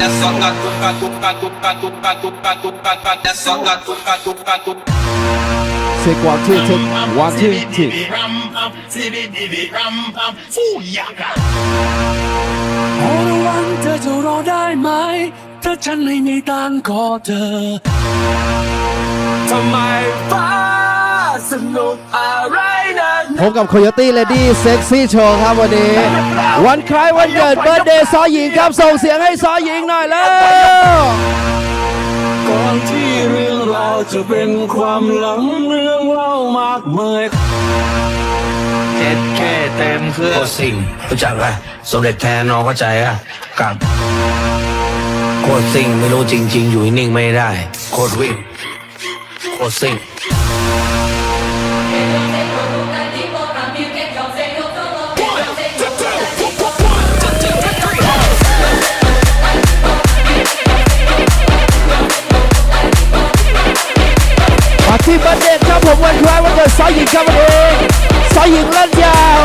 That's all got to got to got to got to got to got to got to That's all got to got to got to เช็ควันที่เช็ควันที่ที่ขอระวังเธอจะรอได้ไหม ถ้าฉันไม่มีตังค์ขอเธอ ทำไมฟ้า สนุกอะไรนักหพนาบกับ Coyote Lady Sexy Show ครับวันนี้ วันคล้ายวันเกิดเบิร์ดเดย์ซอหญิงครับ ส่งเสียงให้ซอหญิงหน่อยแล้ว ก่อนที่เรื่องราวจะเป็นความหลังเรื่องเล่ามากมายเจ็ดแค่เต็มเครื่องโคตรสิ่งรู้จักไหมสมเด็จแทนน้องเข้าใจอะกับโคตรสิ่งไม่รู้จริง ๆ อยู่นิ่งไม่ได้ โคตรวิ่งโคตรสิ่ง ปาร์ตี้เบิร์ดเดย์ครับผมวันคล้ายวันเกิดซอหญิงครับวันนี้ซอหญิงเล่นยาว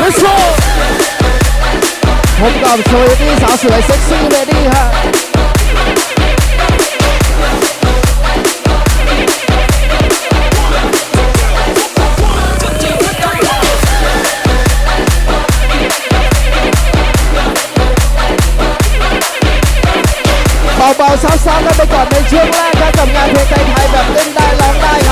มิสโซพบกับ Coyote สาวสวย Sexy Lady ฮะเบาๆ ช้าๆกันไปก่อนในช่วงแรกครับกับงานเพลงไทยแบบเล่นได้ร้องได้ครับ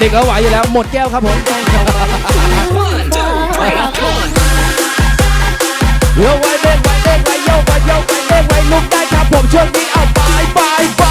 เด็กเอาไหวอยู่แล้ว หมดแก้วครับผมโยกไว้เด้งไว้เด้งไว้โยกไว้โยกไว้เด้งไว้ลุกได้ครับผมช่วงนี้เอาบายบาย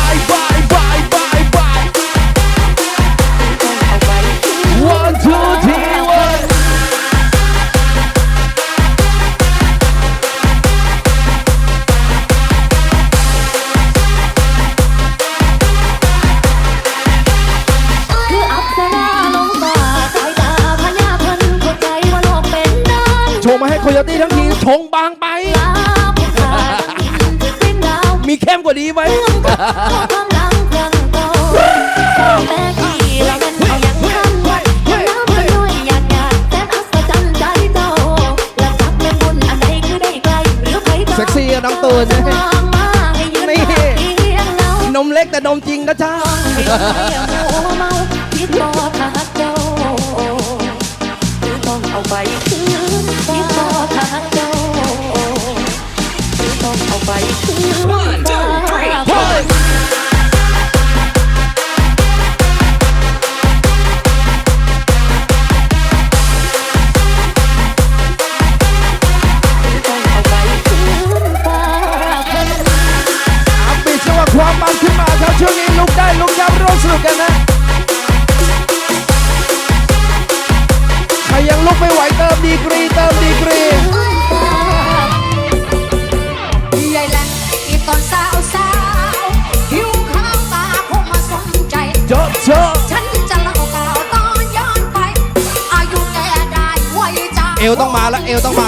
ใดคือได้ไกลหรือไผจองเซ็กซี่อะน้องตูนจะลองมาให้ยืนนี่ภาพเคียงเรานมเล็กแต่นมจริงนะจ๊ะให้หัวเมา ไวต้องมาแล้วเอวต้องมา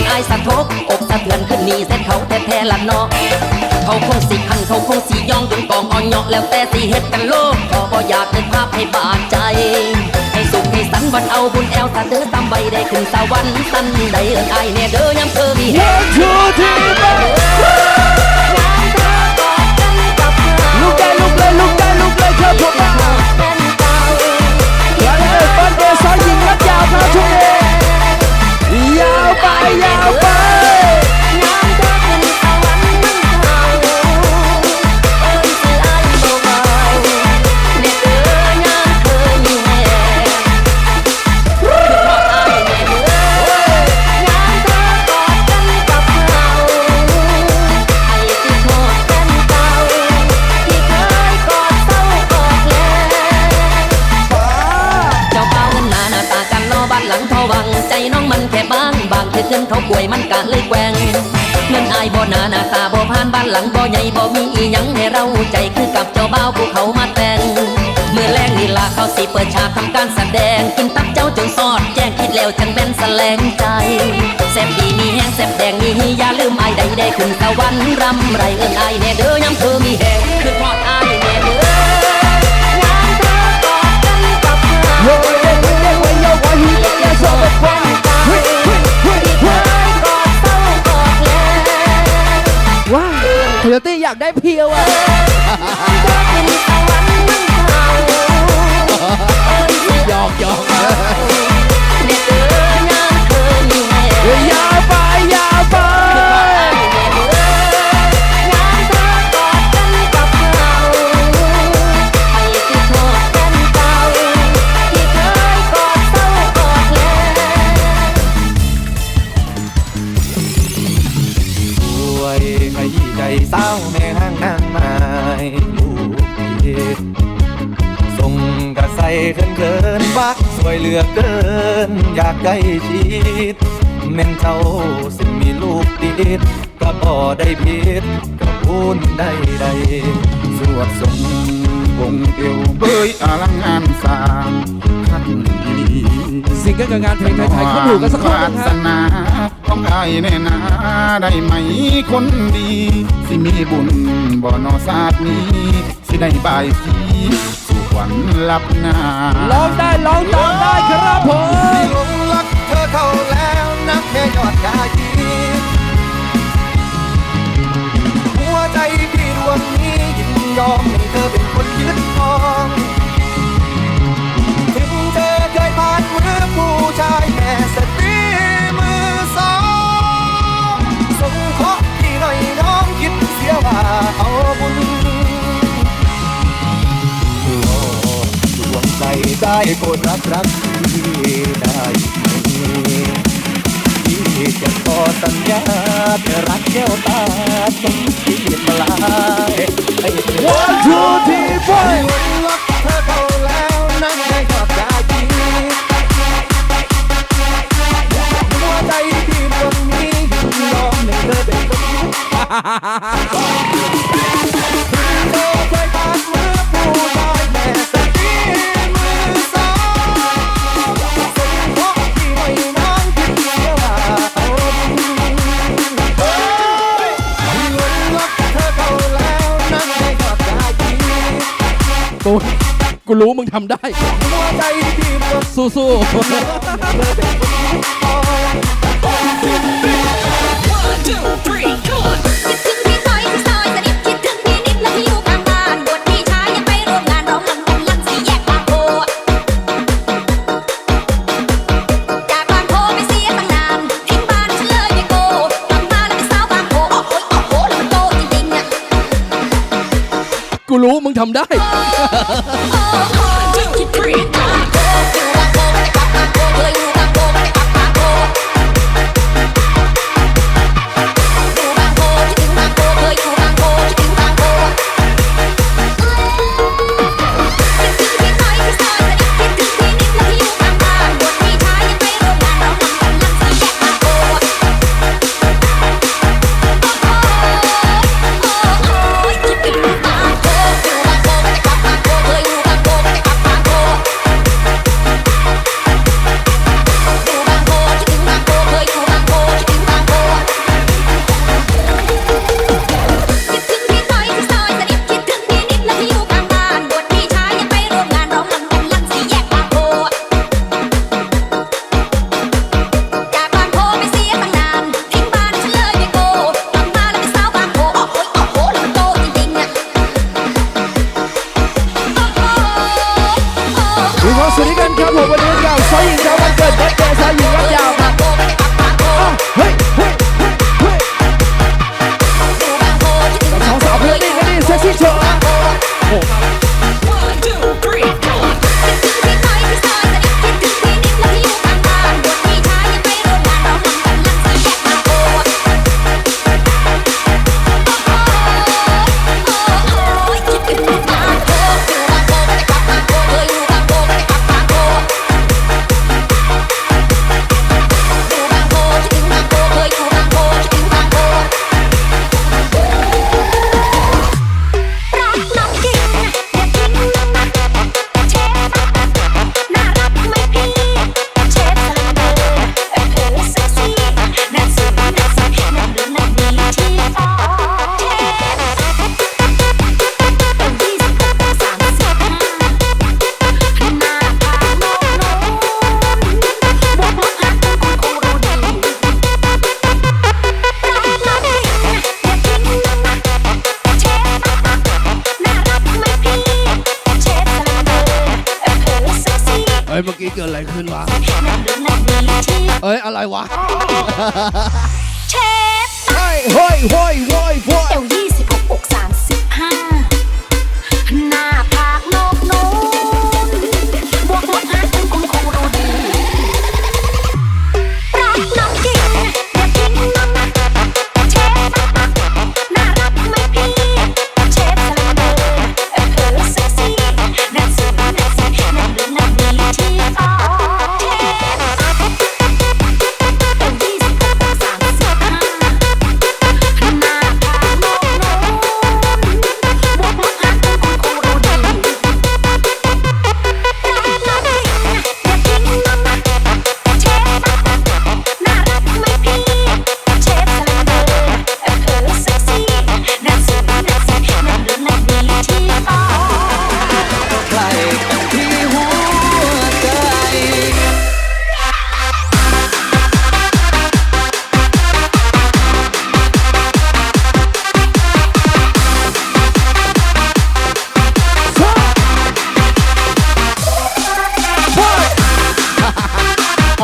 งทางเงินควันอายสะทกอกสะเทือนขึ้นนี่เส้นเขาแท้ๆละเนาะเขาคงสิพันเขาคงสิย่องจนกองอ่อนเหาะแล้วแต่สิเฮ็ดกันโลกก็บ่อยากนึกภาพให้บาดใจให้สุขให้สันวันเอาบุญแอวถ้าเด้อตามใบได้ขึ้นสวรรค์สันใดเอิ้นอายแน่เด้อยามเธอมีแฮงชูทีลุกได้ลุกเลยลุกได้ลุกเลยครับผมแล้วเลยเปิดเดย์ซอย ยาวไป เขาป่วยมันกะเลยแกว่งเงินอายบ่หนาหน้าตาบ่ผ่านบ้านหลังบ่ใหญ่บ่มีอีหยังให้เราใจคือกับเจ้าบ่าวผู้เขามาแต่งเมื่อแรงนี่ล่ะเขาสิเปิดฉากทำการแสดงกินตับเจ้าจนซอดแจ้งคิดแล้วจังเป็นแสลงใจแซ่บดีมีแห้งแซ่บแดงมีอย่าลืมอายใดได้ขึ้นสวรรค์รำไรเอิ้นอายแน่เด้อยามเธอมีแหงคือทอด ลตี้อยากได้เพียวอะหยอกหยอก งเกิลกับงานเพลงไทยๆขึ้นอยู่กันสักครู่วานะคสรับนาของอายแน่นาได้ไหมคนดี สิมีบุญบ่นอศาสตร์นี้ สิได้บายสีสู่ขวัญลับหน้าร้องได้ร้องตามได้ครับผม หลงรักเธอเข้าแล้วนักแค่ยอดกายีหัวใจพี่ดวงนี้ยินยอมให้เธอเป็นคนยึดครองถึง รือผู้ชายแม่สตรีมือสองสงเคราะห์พี่หน่อยน้องคิดเสียว่าเอาบุญดวงใจได้โปรดรับรักที่ได้ที่จะขอสัญญาจะรักแก้วตาจนที่ปลายให้เธอ one two three four รักเธอเข้าแล้วนั่นได้ยอดยาจี ตูนกูรู้มึงทำได้ สู้ๆ one, two, three. รู้มึงทำได้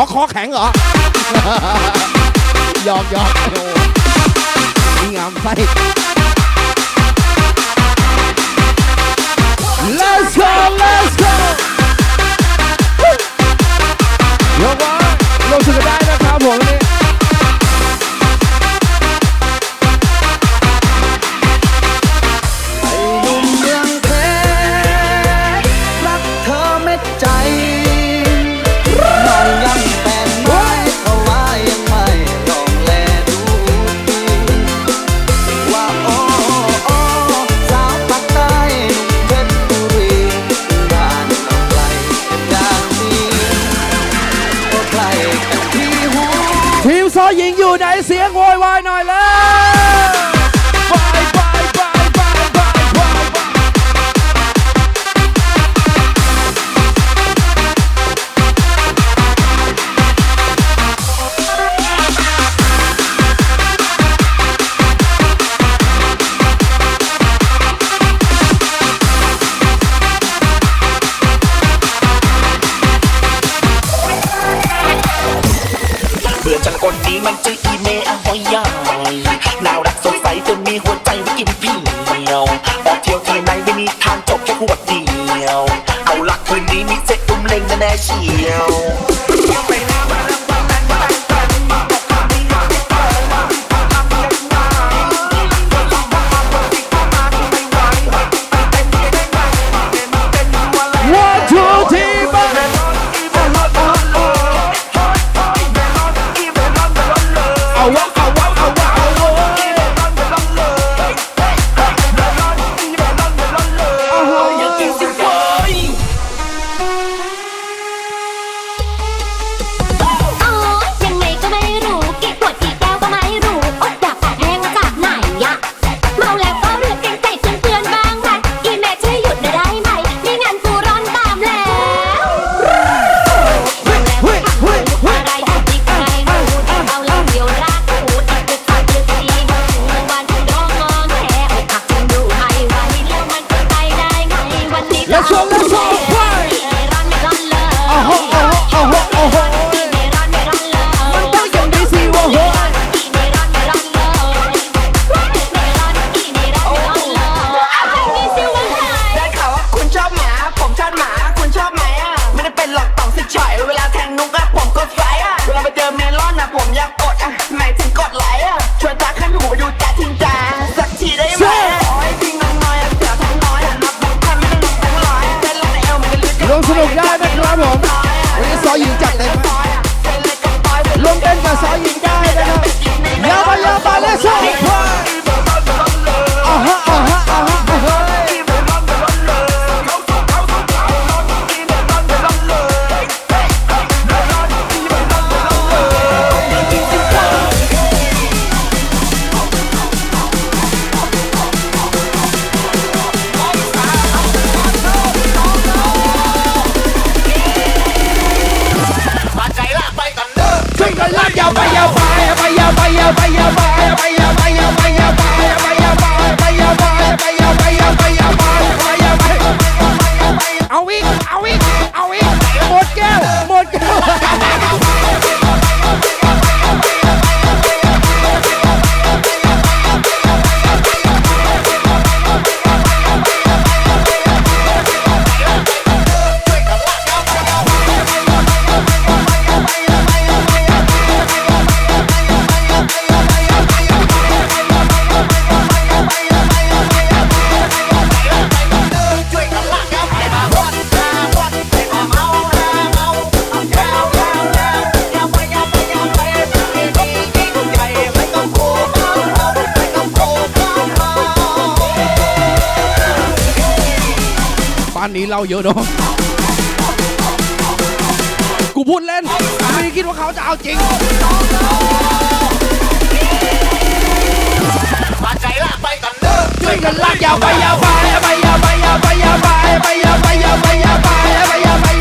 อคอแข็งเหรอ ยอมยอมโอ้งามไส้ Let's go Let's go ยกว่าลงสุดได้นะครับผมนี่ ทีมซ้อหญิงอยู่ไหนเสียงโวยวายหน่อยเลย บ้านนี้เล่าเยอะเนาะกูพูดเล่น ไม่คิดว่าเขาจะเอาจริงมาใจลากไปกันเด้อช่วยกันลากยาวไปยาวไปยาวไปยาวไปยาวไปยาวไปยาวไปยาวไปยาวไปยาวไป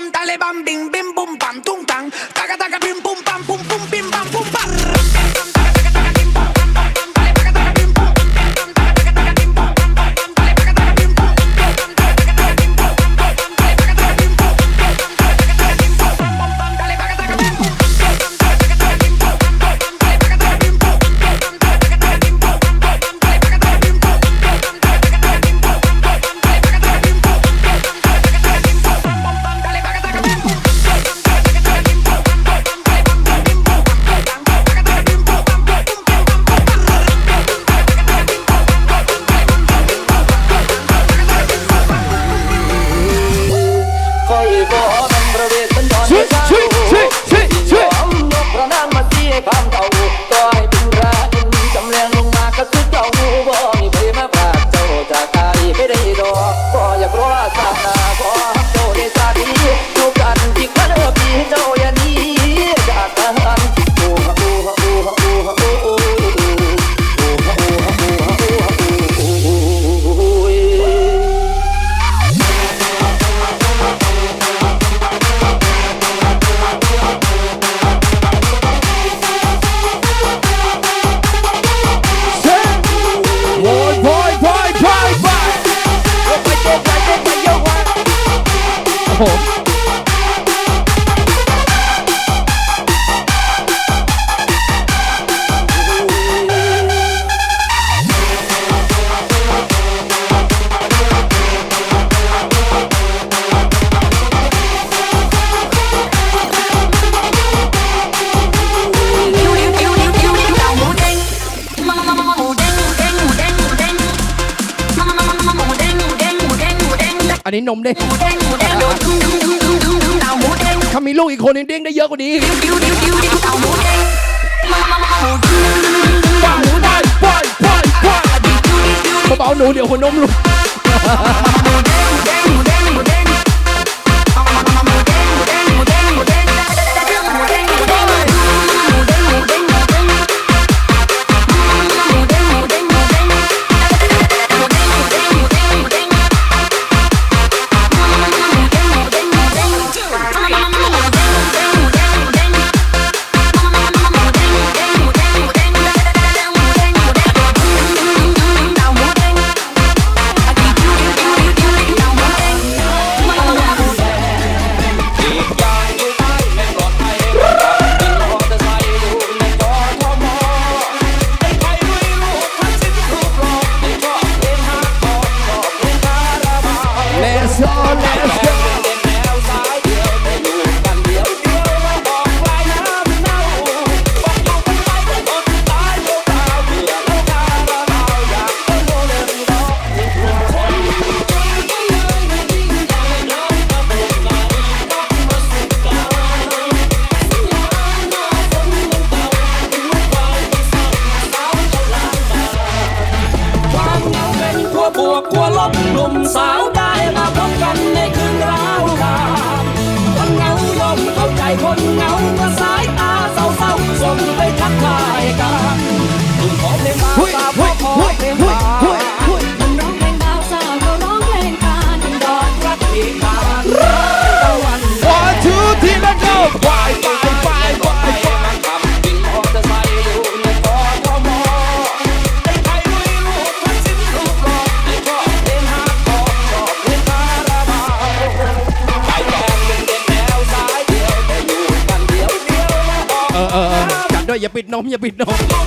bam, dale bam, bim, bim, bum, bam, tum, นมเด้ถ้ามีลูกอีกคนเด้งได้เยอะกว่านี้ปล่อปล่อยาหนูเดี๋ยวคนนมลูก ปิดนมอย่าปิดนม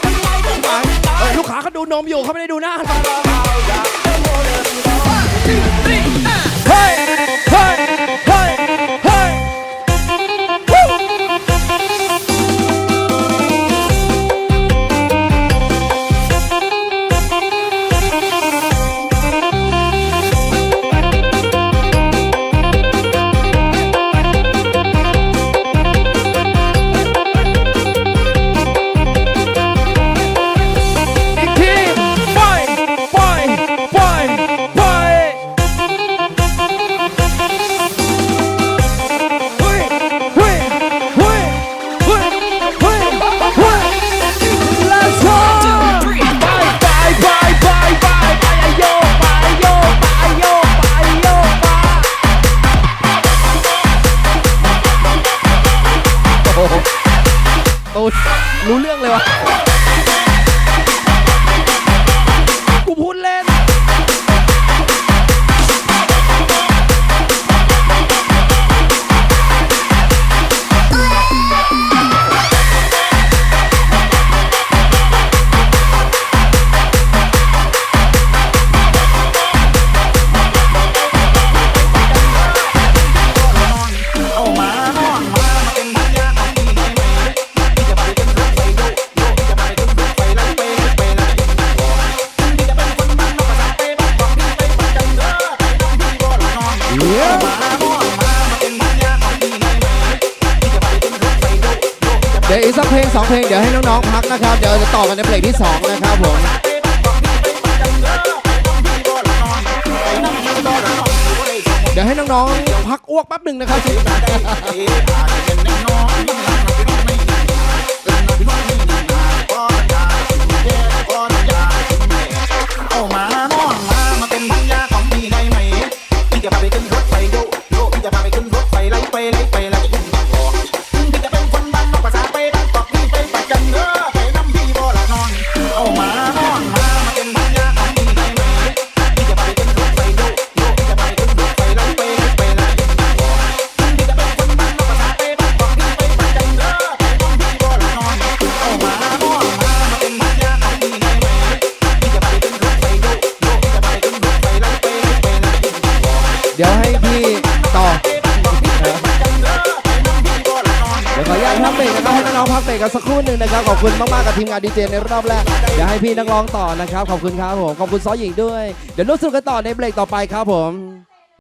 านดีเจในรอบแรกเดี๋ยวให้พี่นักร้องต่อนะครับขอบคุณครับผมขอบคุณซอหญิงด้วยเดี๋ยวรู้สึกกันต่อในเบรกต่อไปครับผม